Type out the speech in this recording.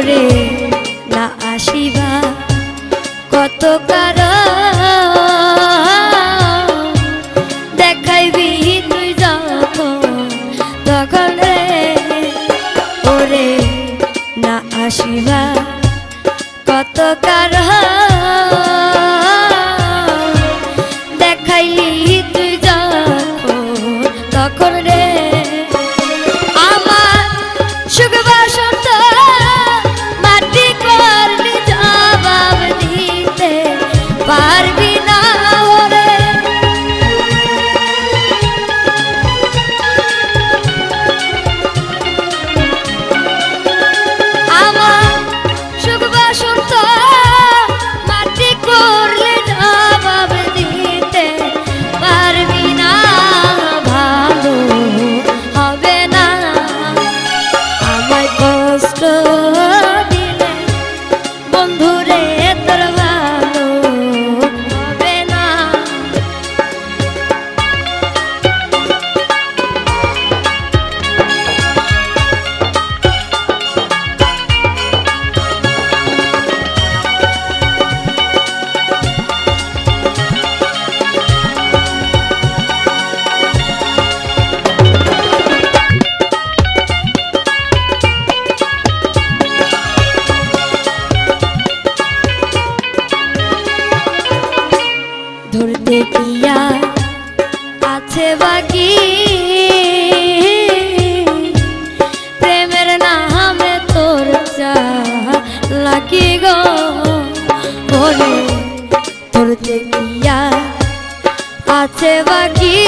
ওরে না আসিবা? কত কার দেখাইবি তুই যখন তখন ওরে না আসিবা। কত কারণ பார்வை ধরতে গিয়া আছে বাকি। প্রেমের নামে তোর চা লাগি গো। তোর ধরতে গিয়া আছে বাকি।